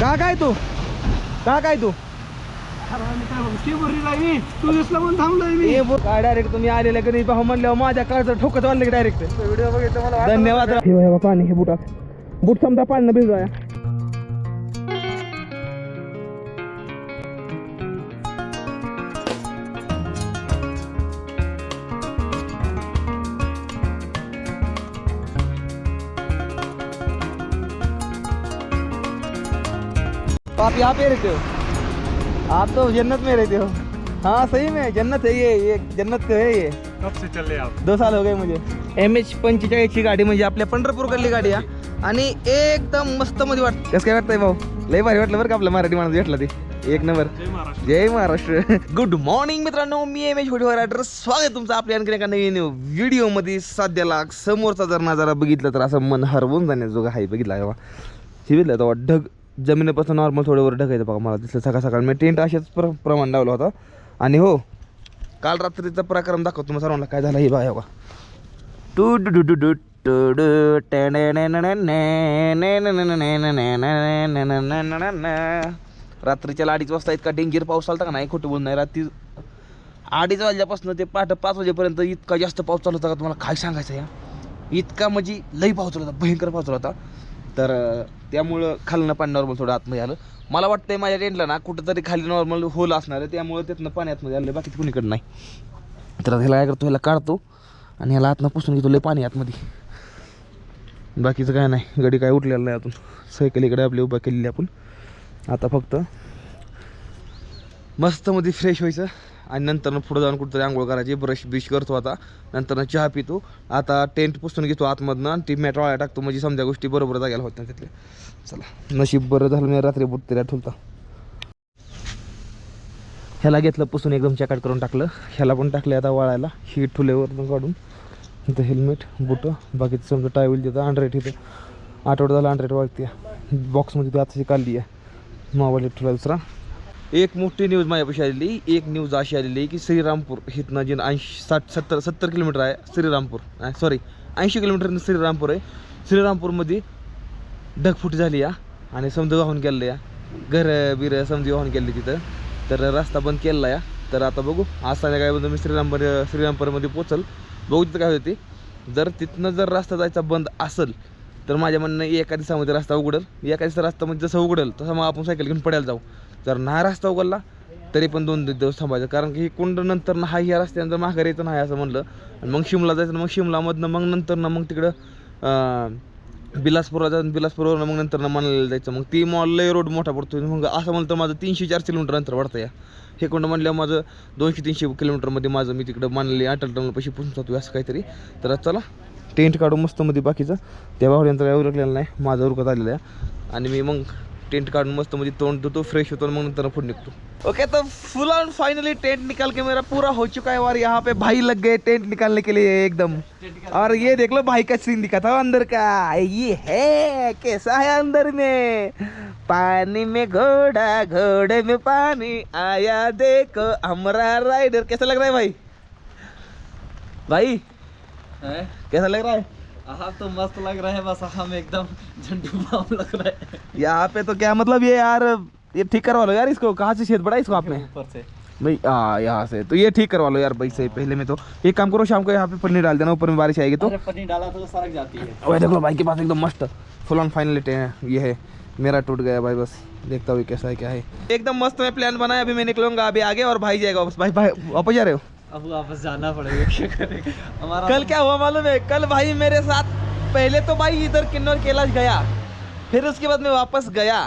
का काय तू? का काय तू? काय डायरेक्ट तुम्ही आलेले कधी पाहू म्हणल्यावर माझ्या काळचं ठोकत वाढलं की डायरेक्ट व्हिडिओ बघितलं मला वाटलं धन्यवाद. हे पाणी हे बुटात. बूट समजा पाणी भिजवाया. आप यहाँ पे रहते हो? आप तो जन्नत में रहते हो। हाँ सही में जन्नत है ये ये जन्नत का है ये। कब से चले आप? दो साल हो गए मुझे। एम एच पंचेचाळीसची गाडी म्हणजे आपल्या पंढरपूरकडली गाडी आहे आणि एकदम मस्त मध्ये वाटत कसं काय वाटतंय भाऊ? लय भारी वाटलं बरं का आपलं मराठी माणूस भेटला ते. एक नंबर. जय महाराष्ट्र. गुड मॉर्निंग मित्रांनो मी एम एच व्हिडिओ रायडर स्वागत तुमचं आपल्या आणखी एका नवीन व्हिडिओमध्ये. सध्याला समोरचा जर नजारा बघितला तर असं मन हरवून जाण्याजोगा आहे. बघितला हे बघितलं तेव्हा ढग जमिनीपासून नॉर्मल थोडं ढग ढकायचं बघा मला दिसलं सकाळ सकाळ. मी टेंट असेच प्र प्रमाण लावलं होता. आणि हो काल रात्रीचा प्रक्रम दाखवतो तुम्हाला सर्वांना काय झालं हे बघा. बा टू डू डू डू डू टू डू रात्रीच्या अडीच वाजता इतका डेंजर पाऊस आला का नाही खोटं बोल नाही. रात्री अडीच वाजल्यापासून ते पहाटे पाच वाजेपर्यंत इतका जास्त पाऊस चालू होता का तुम्हाला काय सांगायचं या? इतका म्हणजे लई पाऊस चालू होता भयंकर पाऊस चालू होता. तर त्यामुळं खालनं पाणी नॉर्मल थोडं आतमध्ये आलं. मला वाटतंय माझ्या टेंटला ना कुठंतरी खाली नॉर्मल होल असणार आहे त्यामुळं त्यातनं पाणी आतमध्ये आलं बाकी कुणीकडे नाही. तर ह्याला काय करतो ह्याला काढतो आणि ह्याला आतनं पुसून घेतो लय पाणी आतमध्ये. बाकीचं काय नाही गडी काय उठलेलं नाही अजून. सायकल इकडे आपली उभा केलेली आपण. आता फक्त मस्त मध्ये फ्रेश व्हायचं. आणि नंतर पुढं जाऊन कुठंतरी आंघोळ करायची ब्रश ब्रिश करतो आता. नंतर चहा पितो. आता टेंट पुसून घेतो आतमधनं आणि ती मॅट वाळ्या टाकतो. म्हणजे समजा गोष्टी बरोबर जाग्याला होत्या तिथल्या. चला नशीब बरं झालं मी रात्री बुट ठेवता ह्याला घेतलं पुसून एकदम चॅकाट करून टाकलं. ह्याला पण टाकले आता वाळायला. ही ठुलेवर काढून. नंतर हेल्मेट बुटं बाकीचं समजा टायवेल देतं अँड्रॉइड इथं आठवडा झाला अँड्रॉइड वाळते बॉक्समध्ये ती आताची काढली आहे मोबाईल ठुला दुसरा. एक मोठी न्यूज माझ्यापाशी आलेली एक न्यूज अशी आलेली की श्रीरामपूर हिथनं जे ऐंशी साठ सत्तर सत्तर किलोमीटर आहे श्रीरामपूर सॉरी ऐंशी किलोमीटर श्रीरामपूर आहे. श्रीरामपूरमध्ये ढगफुटी झाली या आणि समजा वाहून गेलं या. घर बिर समजी वाहून गेले तिथं. तर रस्ता बंद केलेला या. तर आता बघू आज संध्याकाळपर्यंत मी श्रीरामपूर श्रीरामपूरमध्ये पोचल बघू तिथं काय होते. जर तिथनं जर रस्ता जायचा बंद असेल तर माझ्या म्हणणं एका दिवसामध्ये रस्ता उघडल. एका दिवसा रस्ता म्हणजे जसं उघडल तसं मग आपण सायकल घेऊन पडायला जाऊ. जर नाही रस्ता उघडला तरी पण दोन दिवस थांबायचं. कारण की कुंड नंतर ना हा ह्या रस्त्यानंतर माघारी यायचं नाही असं म्हणलं आणि मग शिमला जायचं मग शिमलामधनं मग नंतर ना मग तिकडं बिलासपूरला जाऊन बिलासपूरवरून मग नंतर मनाला जायचं. मग ती मॉल लय रोड मोठा पडतो. मग असं म्हणलं तर माझं तीनशे चारशे किलोमीटर अंतर वाढतं या. हे कुंड म्हणल्यावर माझं दोनशे तीनशे किलोमीटरमध्ये माझं मी तिकडं मानले अटल टनल पैसे पुसून जातो असं काहीतरी. तर चला टेंट काढू मस्त मध्ये बाकीचं. त्या भावड्यांचं काय उरकलेलं नाही. माझं उरकत आलेला आहे. आणि मी मग टेंट काढून मस्त मध्ये तोंड धुतो फ्रेश होतो मग नंतर पुढे निघतो. ओके तो फुल ऑन फाइनली टेंट निकाल के मेरा पूरा हो चुका है और यहाँ पे भाई लग गए टेंट निकालने के लिए एकदम। और ये देख लो भाई का सीन दिखा था अंदर का। ये है कैसा है अंदर में? पानी में घोड़ा घोड़े में पानी आया देखो हमारा राइडर कैसा लग रहा है भाई? भाई कैसा लग रहा है? हाँ तो मस्त लग रहा है बस हम एकदम झंडू बाम लग रहा है। यहाँ पे तो क्या मतलब ये यार ये ठीक करवा लो यार इसको कहाँ से छेद पड़ा इसको आपने? ऊपर से। भाई हाँ यहाँ से तो ये ठीक करवा लो यार भाई से पहले में तो। एक काम करो शाम को यहाँ पे पन्नी डाल देना ऊपर में बारिश आएगी तो। पनीर डाला तो सड़क जाती है। वही देख लो भाई के पास एकदम मस्त फुल ऑन फाइनल लेटे हैं ये है। मेरा टूट गया भाई बस देखता हूँ कैसा है क्या है। एकदम मस्त मैं प्लान बनाया अभी मैं निकलूँगा अभी आगे और भाई जाएगा वापस। भाई भाई वापस जा रहे हो? अब वापस जाना पड़ेगा, क्या करेगा हमारा कल क्या हुआ मालूम है? कल भाई मेरे साथ, पहले तो भाई इधर किन्नौर कैलाश गया, फिर उसके बाद मैं वापस गया,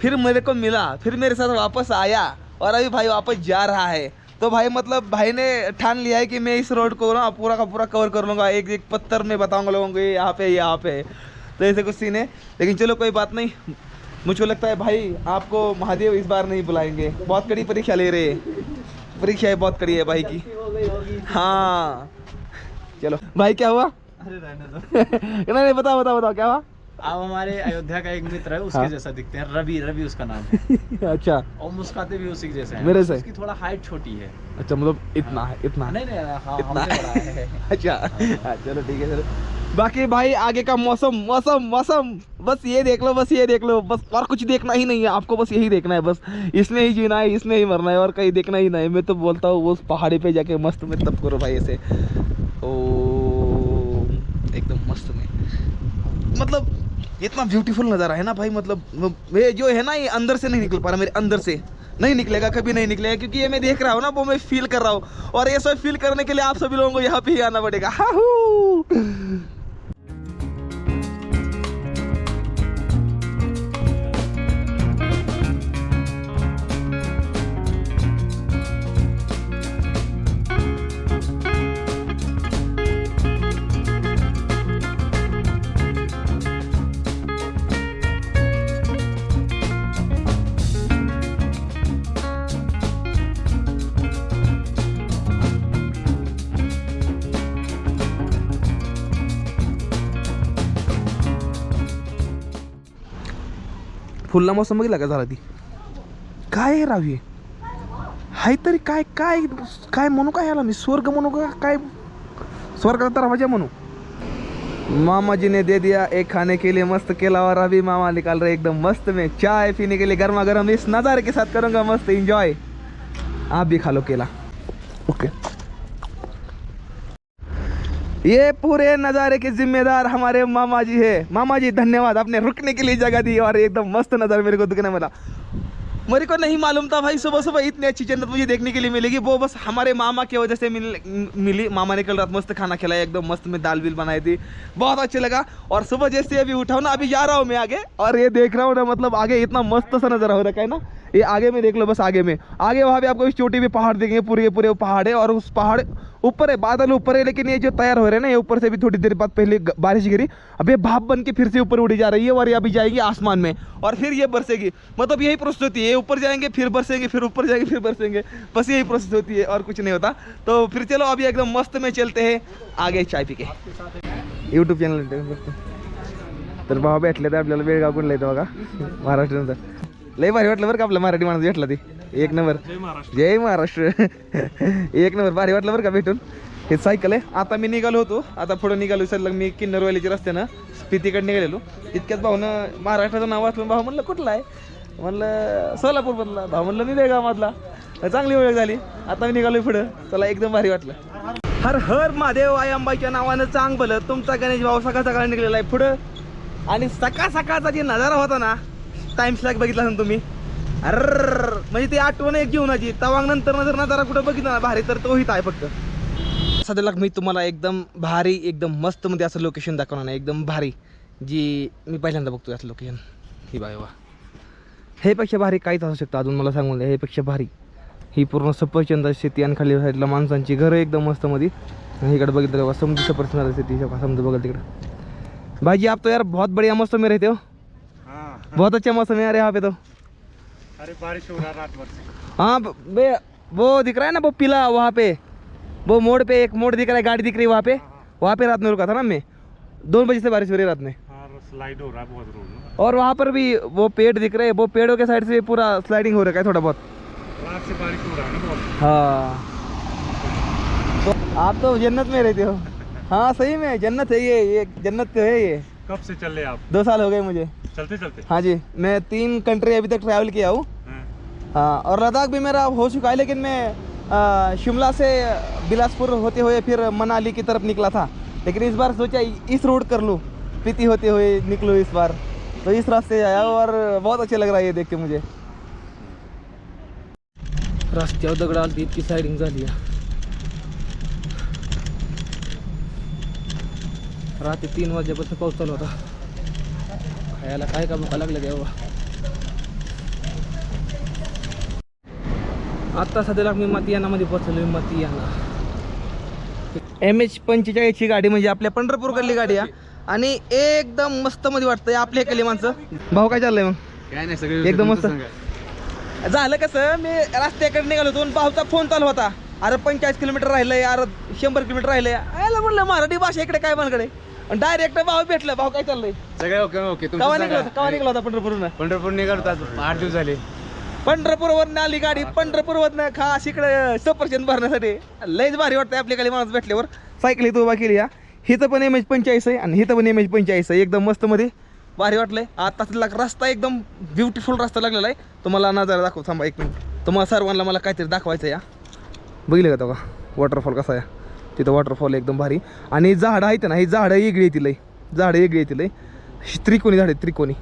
फिर मेरे को मिला, फिर मेरे साथ वापस आया, और अभी भाई वापस जा रहा है। तो भाई मतलब भाई ने ठान लिया है कि मैं इस रोड को ना पूरा का पूरा कवर कर लूँगा, एक एक पत्थर में बताऊँगा लोगों को, ये यहाँ पे यहाँ पे। तो ऐसे कुछ सीन है। लेकिन चलो कोई बात नहीं। मुझको लगता है भाई आपको महादेव इस बार नहीं बुलाएँगे। बहुत कड़ी परीक्षा ले रहे हैं। परीक्षा बहुत कड़ी है भाई की। हो। चलो। भाई क्या हुआ? अरे रहने दो। नहीं नहीं बताओ बताओ बताओ क्या हुआ? अब हमारे अयोध्या का एक मित्र है उसके हाँ। जैसा दिखते हैं। रवि रवि उसका नाम है। अच्छा। और मुस्काते भी उसी के जैसे हैं। मेरे से? उसकी थोड़ा हाइट छोटी है। अच्छा मतलब इतना हाँ। है इतना नहीं नहीं हाँ इतना है। अच्छा। हाँ, चलो ठीक है चलो। बाकी भाई आगे का मौसम मौसम मौसम। बस ये देख लो बस ये देख लो। बस और कुछ देखना ही नहीं है आपको बस यही देखना है बस। इसमें ही जीना है इसमें ही मरना है और कहीं देखना ही नहीं मैं तो बोलता हूँ उस पहाड़ी पे जाके मस्त में तब करो भाई ऐसे। ओ एकदम मस्त में। मतलब इतना ब्यूटीफुल नज़ारा है ना भाई मतलब ये जो है ना, ये अंदर से नहीं निकल पा रहा, मेरे अंदर से। नहीं निकलेगा, कभी नहीं निकलेगा, क्योंकि ये मैं देख रहा हूँ ना, वो मैं फील कर रहा हूँ। और ये सब फील करने के लिए आप सभी लोगों को यहाँ पे ही आना पड़ेगा। हाहू! फुलला मौसम बघितला का झाला ती? काय आहे हाय तरी काय काय काय म्हणू काय ह्याला मी? स्वर्ग म्हणू का? काय? स्वर्गाचा दरवाजा म्हणू. मामाजीने ने दे दिया एक खाने के लिए मस्त केला और अभी मामा निकाल रहे एकदम मस्त में. चाय पीने के लिए गर्मा गर्म इस नज़ारे के साथ करूँगा मस्त इंजॉय आप भी खा लो केला. ओके ये पूरे नज़ारे के जिम्मेदार हमारे मामा जी है। मामा जी धन्यवाद आपने रुकने के लिए जगह दी और एकदम मस्त नज़ारा मेरे को दिखने मिला। मेरे को नहीं मालूम था भाई, सुबह सुबह इतनी अच्छी जन्नत मुझे देखने के लिए मिलेगी। वो बस हमारे मामा की वजह से मिल, मिली। मामा ने कल रात मस्त खाना खिलाया, एकदम मस्त में दाल बिल बनाई थी। बहुत अच्छा लगा। और सुबह जैसे अभी उठा ना, अभी जा रहा हूँ मैं आगे। और ये देख रहा हूँ ना मतलब आगे इतना मस्त सा नज़र हो रखा है ना। ये आगे में देख लो, बस आगे में। आगे वहाँ पे आपको इस पे पहाड़ देखेंगे, पूरे पूरे पहाड़ है और उस पहाड़ ऊपर है, बादल ऊपर है, लेकिन ये जो तैयार हो रहे हैं ना, ये ऊपर से भी थोड़ी देर बाद पहले बारिश गिरी। अब ये भाप बन के फिर से ऊपर उड़ी जा रही है और ये अभी जाएगी आसमान में, और फिर ये बरसेगी। मतलब यही प्रोसेस होती है ऊपर जाएँगे, फिर बरसेंगे, फिर ऊपर जाएँगे, फिर बरसेंगे। बस यही प्रोसेस होती है, और कुछ नहीं होता। तो फिर चलो, अभी एकदम मस्त में चलते हैं, आगे चाय पी के यूट्यूब चॅनल तर भावा भेटले तर आपल्याला बेळगाव कुठला येतं बघा, महाराष्ट्रानंतर। लय भारी वाटलं बरं का आपलं मराठी माणूस भेटला ती. एक नंबर. जय महाराष्ट्र. एक नंबर. भारी वाटलं बरं का भेटून. हे सायकल आहे. आता मी निघालो होतो. आता पुढं निघालो सर मी किन्नरवालीच्या रस्त्यानं स्पितीकडे निघालेलो. इतक्यात भाऊनं महाराष्ट्राचं नाव वाचलं. भाऊ म्हणलं कुठलं आहे? म्हणलं सोलापूर मधला भाऊ म्हणलं मी बेळगावमधला. चांगली ओळख झाली. आता मी निघालो पुढं. चला एकदम भारी वाटलं. हर हर महादेव आई अंबाईच्या नावानं चांग भलं. तुमचा गणेश भाऊ सकाळ सकाळ निघलेला आहे पुढं. आणि सकाळ सकाळचा जे नजारा होता ना टाइम स्लॅग बघितला ना तुम्ही. अर म्हणजे ती आठवण एक जीवनाची तवांग नंतर जर नजारा कुठं बघितला ना भारी तर तो हित आहे फक्त. सध्याला मी तुम्हाला एकदम भारी एकदम मस्त मध्ये असं लोकेशन दाखवणार आहे एकदम भारी जी मी पहिल्यांदा बघतोय असं लोकेशन ही बाय वा. हे पेक्षा भारी काहीच असू शकतं. अजून मला सांगून द्या हे पेक्षा भारी. ही पूर्ण सफरचंद शेती आणि खाली साईडला माणसांची घरं एकदम मस्त मध्ये आणि इकडे बघितलं तेव्हा समुद्र सफरचंद शेती. समुद्र बघल तिकडे. भाई जी आप तो यार बहुत बढ़िया मौसम में रहते हो. हाँ. बहुत अच्छा मौसम है यार यहाँ पे तो. अरे बारिश हो रहा रात भर से। हाँ ब- वो दिख रहा है ना वो पीला वहाँ पे। वो मोड़ पे एक मोड़ दिख रहा है गाड़ी दिख रही है वहाँ पे। वहाँ पे रात में रुका था ना मैं दो बजे से बारिश हो रही है रात में। हाँ स्लाइड हो रहा है बहुत रोड और वहाँ पर भी वो पेड़ दिख रहे हैं वो पेड़ों के साइड से पूरा स्लाइडिंग हो रखा है थोड़ा बहुत। रात से बारिश हो रहा है ना बहुत। हाँ। तो आप तो जन्नत में रहते हो। हाँ सही में जन्नत है ये ये जन्नत तो है ये। कब से चल रहे आप? दो साल हो गए मुझे। चलते चलते। हाँ जी मैं तीन कंट्री अभी तक ट्रैवल किया हूँ। हाँ। और लद्दाख भी मेरा हो चुका है लेकिन मैं शिमला से बिलासपुर होते हुए फिर मनाली की तरफ निकला था। लेकिन इस बार सोचा इस रोड कर लूँ पीती होते हुए निकलूँ इस बार। तो इस रास्ते से आया और बहुत अच्छा लग रहा है ये देख के मुझे। रस्त्यावर दगड आली इतकी सायडिंग झाली. रात्री तीन वाजेपासून पाऊस चालू होता। खायला काय का भुका लागल्या तेव्हा आत्ता सध्याला मी मातियानामध्ये पोहोचलो मातियाना. एम एच पंचेचाळीसची गाडी म्हणजे आपल्या पंढरपूरकडली गाडी आहे. आणि एकदम मस्त मध्ये वाटतंय आपल्या इकडली माणसं. भाऊ काय चाललंय मग? काय नाही सगळे एकदम मस्त. झालं कसं मी रस्त्याकडे निघालो होतो भाऊचा फोन चालू होता. अरे पंचेचाळीस किलोमीटर राहिलंय अरे शंभर किलोमीटर राहिलंय. म्हणलं मराठी भाषा इकडे काय बनकडे डायरेक्ट भाऊ भेटलं. भाऊ काय चाललंय? सगळे ओके ओके कवा निघला होता? कवा निघला होता पंढरपूरनं? पंढरपूर निघालो आज आठ दिवस झाले. पंढरपूरवरनं आली गाडी. पंढरपूरवरनं खास इकडे सफरचंद भरण्यासाठी. लयच भारी वाटतंय आपली खाली माणूस भेटल्यावर. सायकल इथं उभा केली या. हिथं पण एम एच पंचेचाळीस आहे आणि हिथं पण एम एच पंचेचाळीस आहे. एकदम मस्त मध्ये. भारी वाटलंय. आता तिथला रस्ता एकदम ब्युटिफुल रस्ता लागलेला आहे. तुम्हाला नजारा दाखव थांबा एक मिनिट तुम्हाला सर्वांना मला काहीतरी दाखवायचं या. बघितलं का तो का? वॉटरफॉल कसा आहे? तिथं वॉटरफॉल एकदम भारी. आणि झाडं आहेत ना ही झाडं वेगळी येतील झाडं वेगळी येतील त्रिकोणी झाड त्रिकोणी.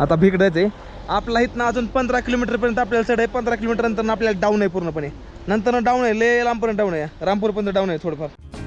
आता भिकडायचं आहे. आपला इथनं अजून पंधरा किलोमीटरपर्यंत आपल्याला चढ आहे पंधरा किलोमीटर नंतर आपल्याला डाऊन आहे पूर्णपणे. नंतर डाऊन आहे लय लांबपर्यंत डाऊन आहे. रामपूरपर्यंत डाऊन आहे थोडंफार.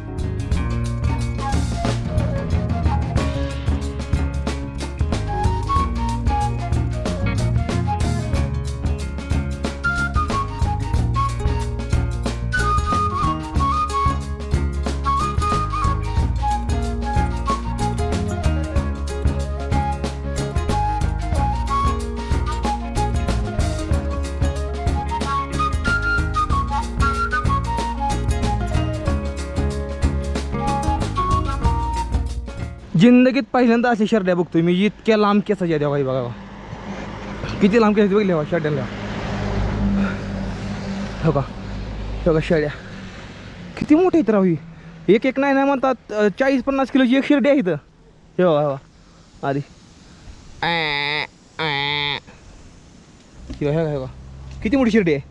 जिंदगीत पहिल्यांदा अशी शर्ड्या बघतोय. मी इतक्या लांब केसाच्या द्यावा बाई बघा किती लांब केस बा शर्ड्याला हो का हो का शेड्या किती मोठे आहेत राव ही. एक एक नाही नाही म्हणतात चाळीस पन्नास किलोची एक शिर्डी आहे इथं. हे बघा हो आधी. किंवा ॲ. हे बघा, किती मोठी शिर्डी आहे?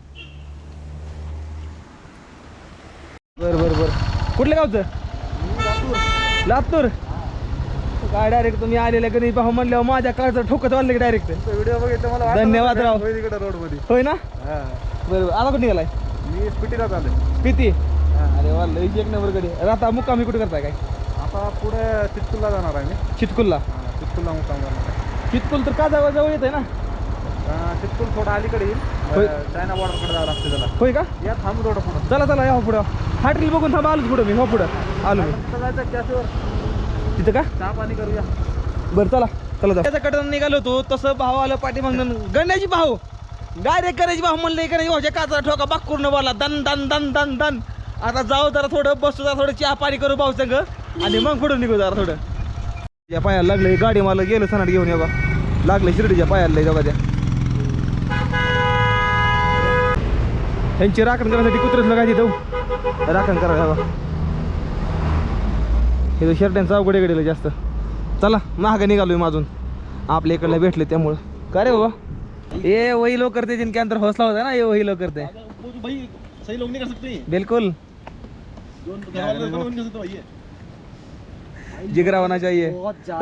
बर बर बर. कुठल्या गावचं? लातूर. काय डायरेक्ट तुम्ही आलेल्या गणेश भाऊ म्हणल्यावर माझ्या काळचं ठोकत वाढलं की डायरेक्ट व्हिडिओ बघितलं मला धन्यवाद राव. रोडमध्ये. होय ना? बरोबर आता कुठे निघालाय? मी स्पिटीला चालू किती अरे वा लई एक नंबरकडे राहता मुक्कामी कुठे करताय काय? आता पुढे चित्तूरला जाणार आहे मी. चितकुलला चित्तूरला मुक्काम करणार आहे. चितकुल तर का जवळ जवळ येत आहे ना चित्तूर थोडं अलीकडे येईल. होय. अं, चायना बॉर्डरकडे जावं लागतं त्याला. होय का? या थांबू थोडं पुढं. चला चला या हो पुढं. हाटली बघून थांबा आलोच पुढं मी. हो पुढं. आलो मी. जायचं कॅशवर तिथं का? चहा पाणी करूया. बरं चला चला जाऊ. त्याच्याकडं निघालो होतो तसं भाव आलं पाठीमागून गण्याची भाऊ डायरेक्ट करायची भाऊ म्हणले करायची भाऊच्या काचा ठोका बाक करून बोला दन दन दन दन दन. आता जाऊ जरा थोडं बसू जरा थोडं चहा पाणी करू भाऊ संग. आणि मग पुढे निघू जरा थोडं. या पायाला लागले गाडी मला गेलो सनाट घेऊन या बा. लागले शिर्डीच्या पायाला लय दोघा त्या त्यांची राखण करण्यासाठी कुत्रेच काय तिथं? राखण करा हे शर्ट्यांचं अवघड गेलेलं जास्त. चला महाग निघालोय माझून आपल्या इकडला भेटले त्यामुळं. का रे बाबा? ये वही लोग करते जिनके अंदर हौसला होता है ना ये वही लोग करते हैं भाई सही लोग नहीं कर सकते बिल्कुल. जिगरा होना चाहिए.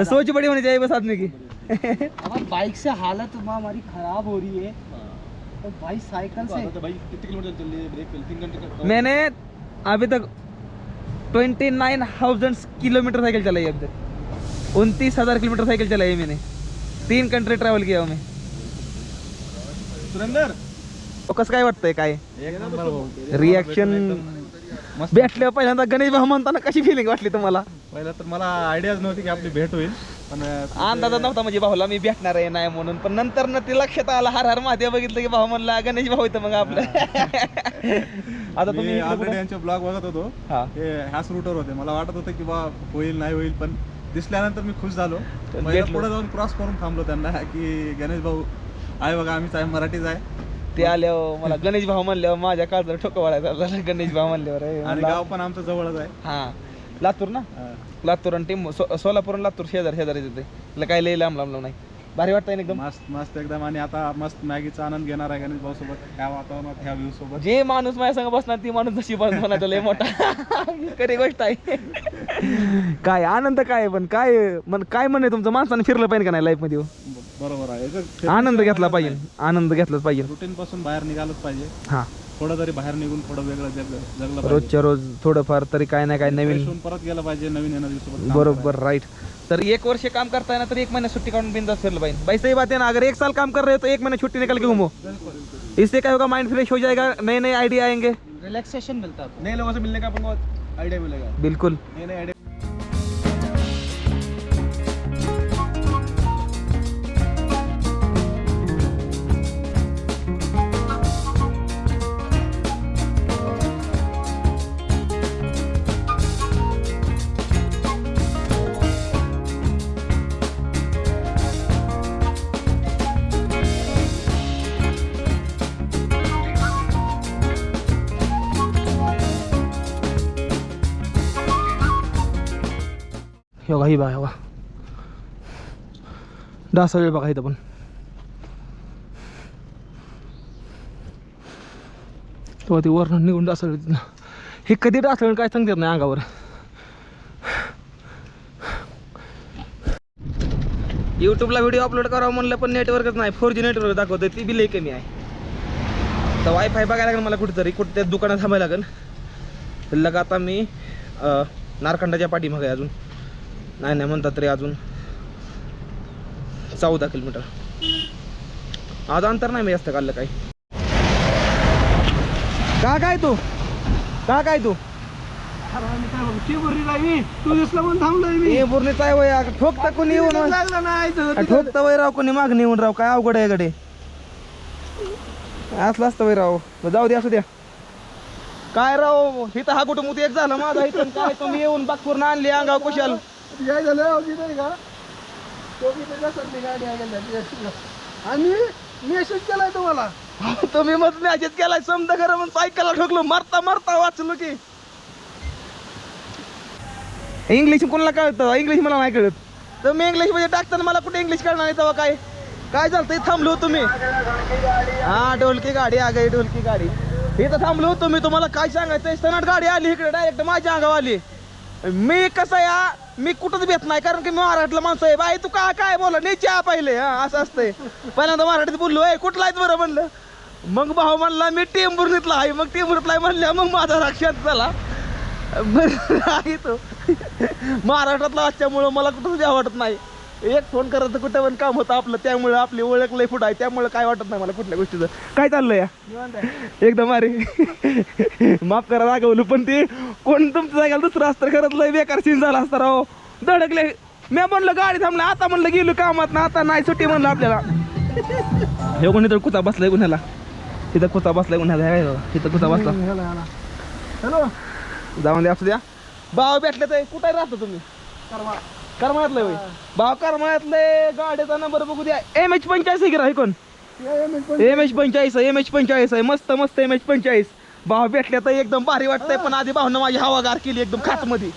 सोच बड़ी होनी चाहिए बस आदमी की. अब बाइक से हालत माँ हमारी खराब हो रही है. तो भाई साइकिल से. भाई कितने किलोमीटर चल रही है? ब्रेक पे तीन घंटे का मैंने अभी तक twenty nine thousand kilometre cycle चलाई अभी तक उनतीस हजार किलोमीटर साइकिल चलाई है मैंने. तीन कंट्री ट्रॅव्हल किया मी. सुरेंदर. कसं काय वाटतंय काय? रिॲक्शन भेटल्या पहिल्यांदा गणेश भाऊ म्हणताना कशी फिलिंग वाटली तुम्हाला? पहिला तर मला आयडियाच नव्हती की आपली भेट होईल. पण अंदाजा नव्हता म्हणजे भाऊला मी भेटणार आहे नाही म्हणून. पण नंतर ना ते लक्षात आलं हर हर महादेव बघितलं की भाऊ म्हणला गणेश भाऊ इथं मग आपलं. आता तुम्ही मी इकडे ऑलरेडी कुठं? यांचे ब्लॉग बघत होतो. हा. ह्याच रूटवर होते. मला वाटत होतं की बा होईल नाही होईल पण दिसल्यानंतर मी खुश झालो. पुढे जाऊन क्रॉस करून थांबलो त्यांना की गणेश भाऊ आहे बघा आम्हीच आहे मराठीच आहे. ते आल्यावर मला गणेश भाऊ म्हणल्यावर माझ्या काळजाला ठोकं वाढायचा झाला गणेश भाऊ म्हणल्यावर आणि गाव पण आमचं जवळच आहे. हा. लातूर ना. लातूर आणि टीम सोलापूर आणि लातूर शेजारी शेजारी येते तिला काही लई लांब लांब लांब नाही. भारी वाटतंय ना एकदम. मस्त मस्त एकदम. आणि आता मस्त मॅगीचा आनंद घेणार आहे गणेश भाऊ सोबत ह्या वातावरणात ह्या व्ह्यू सोबत? जे माणूस माझ्या संग बसणार ती माणूस जशी बस म्हणायचं लय मोठा. खरी गोष्ट आहे. काय आनंद काय पण? काय मन काय म्हणे तुमचं? माणसानं फिरलं पाहिजे का नाही लाईफमध्ये हो? बरोबर आहे. आनंद घेतला पाहिजे. आनंद घेतलाच पाहिजे. रुटीन पासून बाहेर निघालच पाहिजे. हा. थोडं तरी बाहेर निघून थोडं वेगळं जग जगलं पाहिजे. रोजच्या रोज थोडंफार तरी काय ना काय Fresh नवीन होऊन परत गेलं पाहिजे नवीन एनर्जी सोबत काम बरोबर राईट तर एक वर्ष काम करता है ना तर एक महीना छुट्टी काढून बिंदास फिरलं पाहिजे. भाई सही बात है ना अगर एक साल काम कर रहे हो तो एक महीना छुट्टी निकल के घूमो इससे क्या होगा माइंड फ्रेश हो जाएगा नए नए आइडिया आएँगे. रिलैक्सेशन मिलता है नए लोगों से मिलने का अपन को आइडिया मिलेगा. बिल्कुल. नए नए आइडिया योगा ही बघा योगा डासाळी बघा इथं पण तेव्हा ती वरण निघून डासाळी हे कधी डासाळी काय सांगतात नाही अंगावर यूट्यूबला व्हिडिओ अपलोड करावं म्हणलं पण नेटवर्कच नाही फोर जी नेटवर्क दाखवतं ती बी लई कमी आहे तर वायफाय बघायला लागेल मला कुठेतरी कुठे त्या दुकानात थांबायला लागेल तर लग आता मी नारखंडाच्या पाठीमागे अजून नाही नाही म्हणतात तरी अजून चौदा किलोमीटर. आज अंतर नाही मी जास्त काढलं काही. का काय तू? का काय तू? तू दिसला म्हणून थांबलोय मी हे पूर्ण आहे वय ठोकता कोणी येऊन ठोकता वय राव कोणी मागणी येऊन राव काय अवघड आहे गडे. असलं असतं वय राव. जाऊ दे असू द्या काय राव इथं हा कुठं मुती एक झालं माझा इथं काय तुम्ही येऊन बागपूर्ण आणली अंगाव कुशाल. काय झालं? अगदी नाही का? तो मी त्याच्या संधी गाडी आहे आणि मेसेज केलाय तुम्हाला. तुम्ही मग मॅसेज केलाय समजा खरं म्हणून सायकलला ठोकलो मरता मरता वाचलो की. इंग्लिश कोणाला कळतं? इंग्लिश मला नाही कळत. तर मी इंग्लिशमध्ये टाकताना मला कुठे इंग्लिश कळणार नाही तेव्हा काय? काय झालं ते थांबलो तुम्ही हा ढोलकी गाडी आ ढोलकी गाडी. इथं थांबलो होतो मी तुम्हाला. काय सांगायचं? सनाट गाडी आली इकडे डायरेक्ट माझ्या अंगावर आली. मी कसं या मी कुठंच भेट नाही कारण की मी मराठीला माणसं आहे. बाई तू का काय बोला नाही चहा पाहिले. हा असं असतंय. पहिल्यांदा मराठीत बोललो आहे कुठला आहे बरं? म्हणलं. मग भाऊ म्हणला मी टेंबुर्णीतला आहे. मग टेंबुर्णीतला आहे म्हणल्या मग माझा लक्षात झाला बरं आहे तो. महाराष्ट्रातला असल्यामुळं मला कुठंच द्या वाटत नाही. एक फोन करायचं कुठं पण काम होतं आपलं. त्यामुळं आपली ओळख लय फुट आहे. त्यामुळं काय वाटत नाही मला कुठल्या गोष्टीचं. काय चाललंय या? एकदम अरे माफ करा रागवलं पण ते कोण तुमच्या जागेला दुसरं असतं खरंच लय बेकार सीन झाला असता राव. धडकले. मी म्हणलं गाडी थांबलं. आता म्हणलं गेलो कामात. ना आता नाही सुट्टी म्हणलं आपल्याला. हे कोणी तर कुता बसलाय गुन्ह्याला. तिथं कुता बसलाय गुन्ह्याला. हे काय तिथं कुता बसला. हॅलो जाऊन द्या असू द्या. भाव भेटले तर कुठे राहतो तुम्ही? करमाळ्यातलं होय. भाव करमाळ्यातले गाडीचा नंबर बघू द्या. एम एच पंचाळीस आहे की राही कोण? एम एच पंचाळीस एम एच पंचाळीस आहे. मस्त मस्त एम एच पंचाळीस भाव भेटले तर एकदम भारी वाटतंय पण आधी भावनं माझी हवागार केली एकदम खाटमध्ये.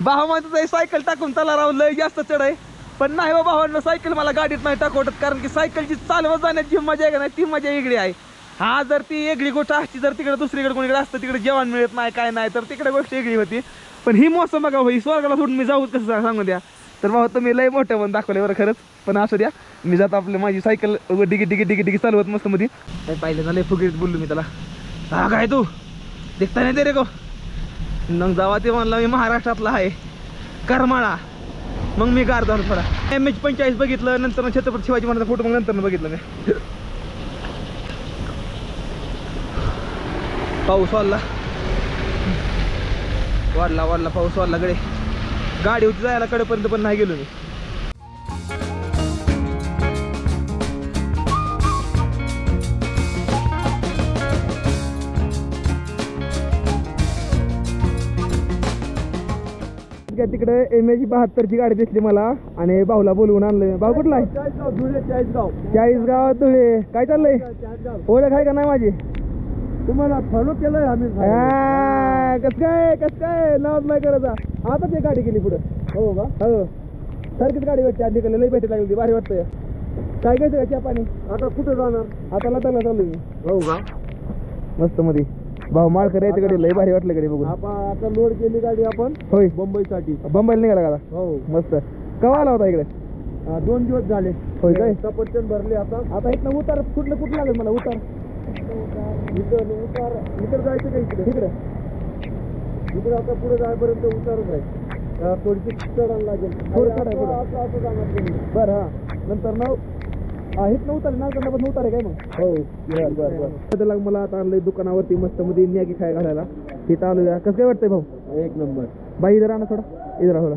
भाव माझं सायकल टाकून त्याला राहून लय जास्त चढ आहे. पण नाही बाबा भावांना सायकल मला गाडीत नाही टाकवत कारण की सायकलची चालवत जाण्याची मजा आहे का नाही ती मजा वेगळी आहे. हा जर ती वेगळी गोष्ट असती जर तिकडे दुसरीकडे कोणीकडे असतं तिकडे जेवण मिळत नाही काय नाही तर तिकडे गोष्ट वेगळी होती. पण ही मोसम बघा ही स्वर्गाला सोडून मी जाऊच कसं सांगू द्या. तर भाऊ तुम्ही लय मोठं पण दाखवले बरं खरंच. पण असू द्या मी जात आपलं माझी सायकल डिगी डिगी डिगी डिगी चालवत मस्त मध्ये काय पाहिलं झालं फुगीत बोललो मी त्याला. हा काय तू? देखता नाही ते रे गो. मग जावा ते म्हणला मी महाराष्ट्रातला आहे. करमाळा. मग मी गार झालो थोडा. एम एच पंचाळीस बघितलं नंतर छत्रपती शिवाजी महाराजांचा फोटो मग नंतर बघितलं मी. पाऊस वाढला. वाढला वाढला पाऊस वाढला कडे गाडी होती जायला कडेपर्यंत पण नाही गेलो मी. तिकडे एम एच बहात्तरची गाडी दिसली मला आणि भाऊला बोलवून आणलं भाऊ कुठला आहे? चाळीसगाव धुळे काय चाललंय? ओळख आहे का नाही माझी? तुम्हाला फॉलो केलंय आम्ही. कस काय कस काय? नाव नाही करायचा आता ते गाडी गेली पुढे. हो का? हो. सारखीच गाडी भेटते. आधी लई भेटी लागली भारी वाटतंय. काय घ्यायचं का चहा पाणी आता कुठे जाणार? आता लाताला चालू हो का? मस्त मध्ये भाऊ माळकर यायचं कडे लई भारी वाटलं कडे बघून. आपण आता लोड केली गाडी आपण होय. मुंबईसाठी. बंबाईला निघाला का? हो. मस्त. कवा आला होता इकडे? दोन दिवस झाले. होय काय? सफरचंद भरले आता. आता इथनं उतार कुठलं कुठलं लागेल मला? उतार. इथं उतार इकडे जायचं का इकडे? इकडे. इकडे आता पुढे जायपर्यंत आहे अं, थोडीशी चढायला लागेल. थोडं आणि चढायला असं- असं असं जाणार तुम्ही. बरं हा. नंतर ना हा इथनं उतार नागरला पण उतार काय मग हो बरं बरं मला आता आणलंय दुकानावरती मस्त मध्ये मॅगी खाय घालायला. इथं आलो कसं काय वाटतंय भाऊ? एक नंबर. भाई इधर आना थोड़ा. इधर थोड़ा.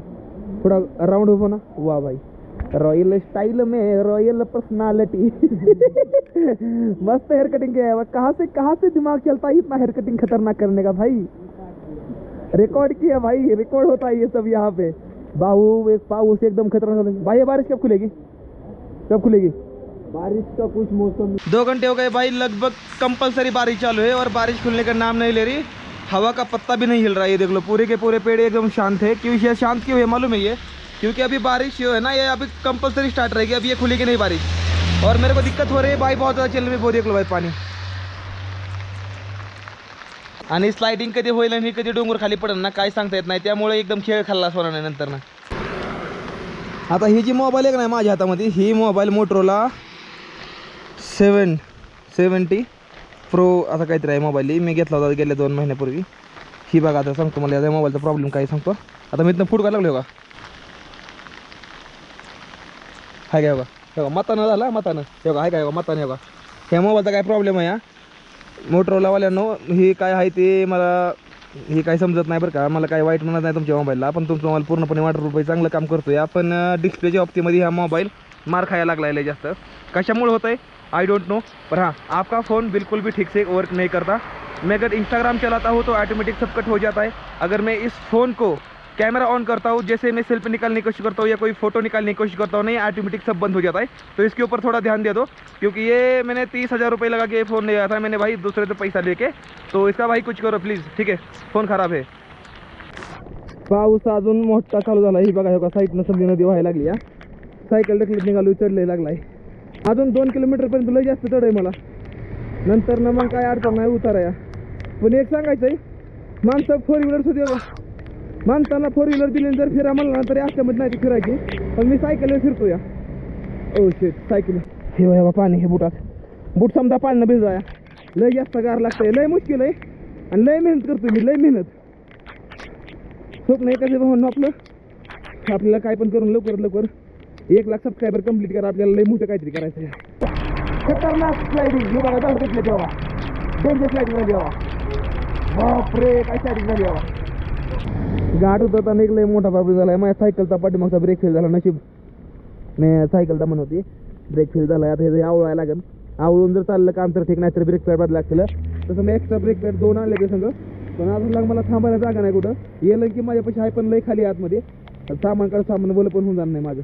थोड़ा राउंड हो ना? वाह भाई रॉयल स्टाइल में रॉयल पर्सनालिटी मस्त हेयर कटिंग किया है। कहाँ से कहाँ से दिमाग चलता है इतना हेयर कटिंग खतरनाक करने का भाई? रिकॉर्ड किया भाई रिकॉर्ड होता है ये सब यहाँ पे। बाहू एक पाऊस एकदम खतरनाक भाई ये बारिश कब खुलेगी? कब खुलेगी? बारिश का कुछ मौसम दो घंटे हो गए भाई लगभग कंपलसरी बारिश चालू है और बारिश खुलने का नाम नहीं ले रही। हवा का पत्ता भी नहीं हिल रहा है ये देख लो। पूरे के पूरे पेड़ एकदम शांत है। क्यों शांत क्यों है? मालूम है ये? क्योंकि अभी बारिश है ना ये अभी कंपलसरी स्टार्ट रहेगी अभी ये खुलेगी नहीं बारिश। और मेरे को दिक्कत हो रही है भाई बहुत ज़्यादा चल रही है देख लो भाई पानी। आणि स्लायडिंग कधी होईल आणि कधी डोंगर खाली पडेल ना काय सांगता येत नाही. त्यामुळे एकदम खेळ खाल्ला असणार नाही नंतर ना. आता ही जी मोबाईल आहे का नाही माझ्या हातामध्ये ही mobile Motorola seven seventy pro असा काहीतरी आहे मोबाईल ही. मी घेतला होता गेल्या दोन महिन्यापूर्वी. ही बघा आता सांगतो मला या मोबाईलचा प्रॉब्लेम काय सांगतो. आता मी इथनं फूड करायला लागलो का? हाय काय बघा हे बघा मतानं झाला मतानं. हे बघा हाय काय बघा मतानं हे बघा ह्या मोबाईलचा काय प्रॉब्लेम आहे हा? मोटरोलावाल्यांनो ही काय आहे ते मला हे काही समजत नाही बरं का. मला काय वाईट म्हणत नाही तुमच्या मोबाईलला. पण तुमचा मोबाईल पूर्णपणे वाटर रुपये चांगलं काम करतो आहे आपण डिस्प्लेच्या बाबतीमध्ये हा मोबाईल मार खायला लागला आहे जास्त. कशामुळे होतं आहे आई डोंट नो पर हाँ आपका फ़ोन बिल्कुल भी ठीक से वर्क नहीं करता. मैं अगर इंस्टाग्राम चलाता हूँ तो ऑटोमेटिक सब कट हो जाता है. अगर मैं इस फ़ोन को कैमरा ऑन करता हूँ, जैसे मैं सेल्फी निकालने की कोशिश करता हूँ या कोई फ़ोटो निकालने की कोशिश करता हूँ, नहीं ऑटोमेटिक सब बंद हो जाता है। तो इसके ऊपर थोड़ा ध्यान दे दो, क्योंकि ये मैंने तीस हज़ार रुपये लगा के फ़ोन लिया था, मैंने भाई दूसरे से पैसा लेके। तो इसका भाई कुछ करो प्लीज़ ठीक है? फ़ोन ख़राब है। पाऊस अजून मोठा चालू झाला, ही बघा बघा साईडनं समजी नदी व्हायला लागली, हा. सायकल ढकलीत निघालो चढले लागलाय. अजून दोन किलोमीटरपर्यंत लय जास्त चढ आहे मला. नंतर ना मग काय अडचण नाही उतारा या पण एक सांगायचं आहे माणसं फोर व्हीलर सुद्धा माणसाला फोर व्हीलर दिली जर फिरा म्हणलं ना तरी असल्यामध्ये नाही फिरायची. पण मी सायकलवर फिरतो या ओ शेट सायकल हे बाबा पाणी हे बुटात. बूट समजा पाण्यानं भिजवा या लय जास्त गार लागतंय लय मुश्किल आहे. आणि लय मेहनत करतो मी लय मेहनत. स्वप्न एखादे भावनं आपलं. आपल्याला काय पण करून लवकर लवकर एक लाख सबस्क्रायबर कंप्लीट करा आपल्याला लय मोठं काहीतरी करायचं आहे. खतरनाक स्लायडिंग हे बघा जाऊ घेतलं तेव्हा डेंजर स्लायडिंग झाली बापरे काय स्लायडिंग झाली बाबा गाठ होतं तर एक लय मोठा प्रॉब्लेम झाला आहे माझ्या सायकलचा पाठीमागचा ब्रेक फेल झाला नशीब. नाही सायकलचा म्हणत होती. ब्रेक फेल झाला आता हे आवळायला लागेल आवळून जर चाललं काम तर ठीक नाही तर ब्रेक पॅड बदला लागतील. तसं मी एक्स्ट्रा ब्रेक पॅड दोन आणले ते संग. पण अजून लाग मला थांबायला जागा नाही कुठं. येलं की माझ्यापाशी आहे पण लय खाली आतमध्ये. सामान काढ सामान बोल पण होऊन जाणार नाही माझं.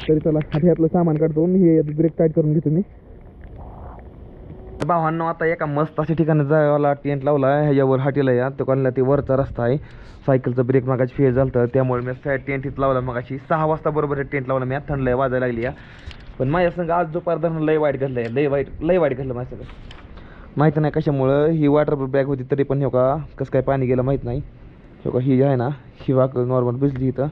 तरी चला आता यातलं सामान काढतो. आणि हे ब्रेक टाईट करून घेतो मी. भावांनो आता एका मस्त अशा ठिकाणी जायला टेंट लावला आहे. ह्याच्यावर हाटीला या तो कॉलनीला ते वरचा रस्ता आहे. सायकलचं ब्रेक मागाची फेल झालं होतं त्यामुळे मी साईड टेंट इथं लावला. मगाशी सहा वाजता बरोबर टेंट लावला मी. थंड लय वाजायला लागली या. पण माझ्या संग आज दुपारधरण लय वाईट घडलं आहे लय वाईट लय वाईट घडलं माझ्या सगळं माहीत नाही कशामुळं. ही वॉटर बॅग होती तरी पण हे का कसं काय पाणी गेलं माहीत नाही. हे का ही जी आहे ना. ही वाक नॉर्मल भिजली इथं.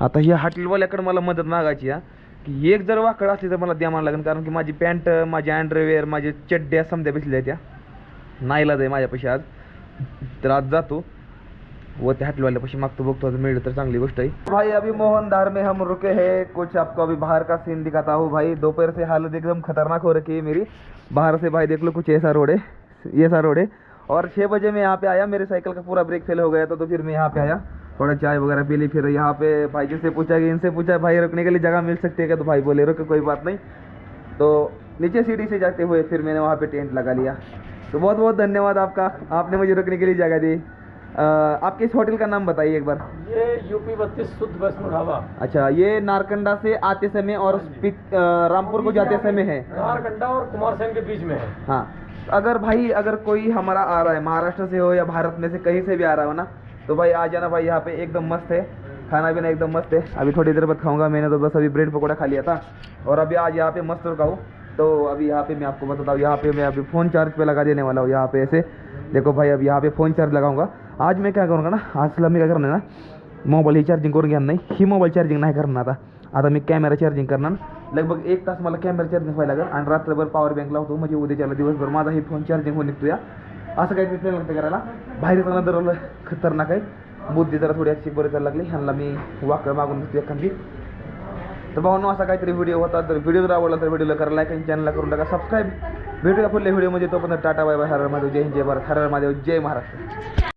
आता ही हॉटेलवाल्याकडे मला मदत मागायची आहे की एक जर वाकड असली तर मला द्या म्हणावं लागेल कारण की माझी पॅन्ट माझी अँड्रवेअर माझे चड्ड्या समध्या बसल्या त्या. नाईलाज आहे माझ्यापाशी आज. तर आज जातो. वो त्या हॉटेलवाल्यापाशी मागतो बघतो आज मिळलं तर चांगली गोष्ट आहे. भाई अभी मोहन धार में हम रुके हैं. कुछ आपको अभी बाहर का सीन दिखाता हूँ भाई. दोपहर से हालत एकदम खतरनाक हो रखी है मेरी. बाहर से भाई देख लो कुछ ऐसा रोड है. ये सा रोड है. और छः बजे मैं यहाँ पे आया. मेरे साइकिल का पूरा ब्रेक फेल हो गया था तो फिर मैं यहाँ पे आया. थोड़ा चाय वगैरह पी ली फिर यहाँ पे भाई जी से पूछा कि इनसे पूछा भाई रुकने के लिए जगह मिल सकती है क्या? तो भाई बोले रुके कोई बात नहीं। तो नीचे सीढ़ी से जाते हुए फिर मैंने वहाँ पे टेंट लगा लिया। तो बहुत बहुत धन्यवाद आपका। आपने मुझे रुकने के लिए जगह दी। आपके इस होटल का नाम बताइए एक बार? ये यूपी बत्तीस शुद्ध वैष्णो ढाबा अच्छा ये नारकंडा से आते समय और रामपुर को जाते समय है। नारकंडा और कुमारसैन के बीच में है। हाँ अगर भाई अगर कोई हमारा आ रहा है महाराष्ट्र से हो या भारत में से कहीं से भी आ रहा हो ना तो भाई आ जाना भाई, यहाँ पे एकदम मस्त है। खाना पीना एकदम मस्त है। अभी थोड़ी देर बाद खाऊँगा मैंने तो बस अभी ब्रेड पकौड़ा खा लिया था। और अभी आज यहाँ पे मस्त रुका तो अभी यहाँ पे मैं आपको बताता हूँ, यहाँ पे मैं अभी फ़ोन चार्ज पे लगा देने वाला हूँ, यहाँ पे ऐसे। देखो भाई, अब यहाँ पे फ़ोन चार्ज लगाऊँगा। आज मैं क्या करूँगा ना, आज मी काय करणार ना मोबाईल ही चार्जिंग करून घेणार नाही, ही मोबाईल चार्जिंग नाही करणार आता आता मी कॅमेरा चार्जिंग करणार लगभग एक तास मला कॅमेरा चार्जिंग व्हायला लागेल, आणि रात्रभर पॉवर बँक लावतो, म्हणजे उद्याच्याला दिवसभर माझा ही फ़ोन चार्जिंग होऊन निघतो असं काही प्लॅन लागतं करायला. बाहेर जाणं दरवलं खतरनाक आहे. बुद्धी जरा थोडी अशी बरं करायला लागली. ह्यांना मी वाकड मागून घेतो एखादी. तर भाऊ असा काहीतरी व्हिडिओ होता. तर व्हिडिओ जर आवडला तर व्हिडिओला करा लाईक आणि चॅनलला करून टाका सबस्क्राईब भेटूया पुढल्या व्हिडिओमध्ये तोपर्यंत टाटा बाय बाय. हर महादेव. जय हिंद जय भारत. हर हर महादेव. जय महाराष्ट्र.